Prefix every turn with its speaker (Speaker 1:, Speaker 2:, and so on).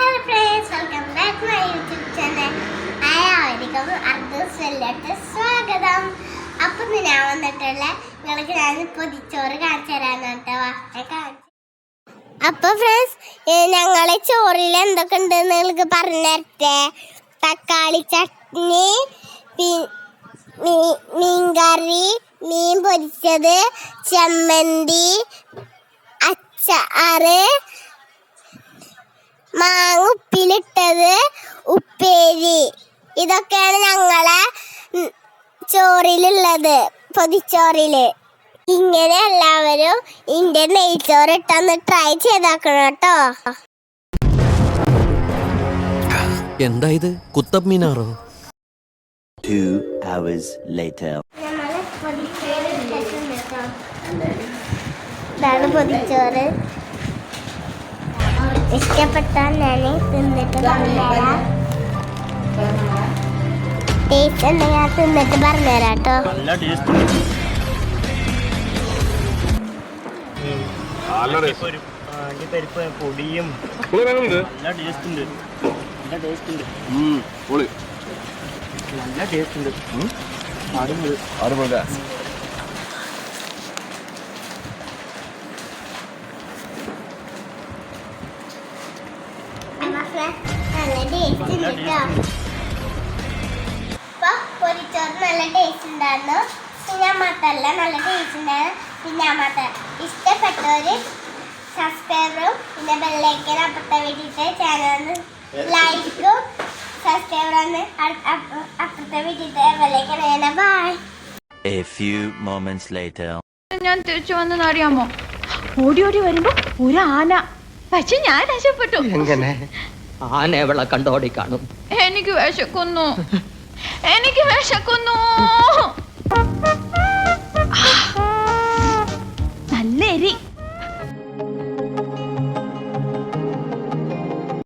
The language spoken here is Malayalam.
Speaker 1: Hello friends welcome back my YouTube channel എല്ലാവർക്കും അർദ്ധസ്വല്ലോട്ട് സ്വാഗതം. അപ്പം ഞാൻ വന്നിട്ടുള്ള നിങ്ങൾക്ക് ഞാൻ പൊതിച്ചോറ് കാണിച്ചു തരാന്ന് കേട്ടോ വാ, ഞാൻ കാണിച്ചു. അപ്പൊ ഫ്രണ്ട്സ് ഞങ്ങളെ ചോറിൽ എന്തൊക്കെ ഉണ്ട് നിങ്ങൾക്ക് പറഞ്ഞു തരട്ടെ? തക്കാളി ചട്നി മീൻകറി മീൻ പൊരിച്ചത് ചമ്മന്തി അച്ചാറ് മാങ്ങ ഉപ്പിലിട്ടത് ഉപ്പേരി. ഇതൊക്കെയാണ് ഞങ്ങളെ ചോറിലുള്ളത് പൊതിച്ചോറിൽ. ഇങ്ങനെ എല്ലാവരും ഇന്ത്യൻ നെയ്ച്ചോറ് ഇട്ടൊന്ന് ട്രൈ ചെയ്താക്കണം കേട്ടോ.
Speaker 2: എന്താ ഇത്? കുത്തബ് മീനാറോ?
Speaker 3: Two hours later.
Speaker 1: ഇതാണ് പൊതിച്ചോറ്? ഇഷ്ടപ്പെട്ടാൽ ഞാൻ തിന്നിട്ട് പറഞ്ഞുതരാം. ടേസ്റ്റ് ഉണ്ടെങ്കിൽ ഞാൻ തിന്നിട്ട് പറഞ്ഞുതരാം കേട്ടോ.
Speaker 4: പൊടിയും. നല്ല ടേസ്റ്റ് ഉണ്ട്. നല്ല ടേസ്റ്റ് ഉണ്ട്. നല്ല ടേസ്റ്റ് ഉണ്ട്. ആരും
Speaker 1: മക്കളെ, നല്ല ടേസ്റ്റ് ഉണ്ട് കേട്ടോ. അപ്പൊ പൊരിച്ചോറ് നല്ല ടേസ്റ്റ് ഉണ്ടായിരുന്നു. പിന്നെ മാത്രല്ല നല്ല ടേസ്റ്റ് ഉണ്ടായിരുന്നു. പിന്നെ മാത്രം. ഇഷ്ടപ്പെട്ടവര് സബ്സ്ക്രൈബറും പിന്നെ ബെല്ലൈക്കൻ അപ്പുറത്തെ വേണ്ടിയിട്ട് ചാനൽ ലൈക്കും സബ്സ്ക്രൈബർ ഒന്ന് അപ്പുറത്തെ വേണ്ടിയിട്ട് ബെല്ലൈക്കൻ വേണം by
Speaker 3: A few moments later.
Speaker 5: ഞാൻ തിരിച്ചു വന്നെന്ന് അറിയാമോ? ഓടി ഓടി വരുമ്പോ ഒരു ആന പക്ഷെ ഞാൻ രക്ഷപ്പെട്ടു.
Speaker 6: എങ്ങനെ? ആനവളെ കണ്ടോടി കാണും.
Speaker 5: എനിക്ക് വിശക്കുന്നു. എനിക്ക് വിശക്കുന്നു.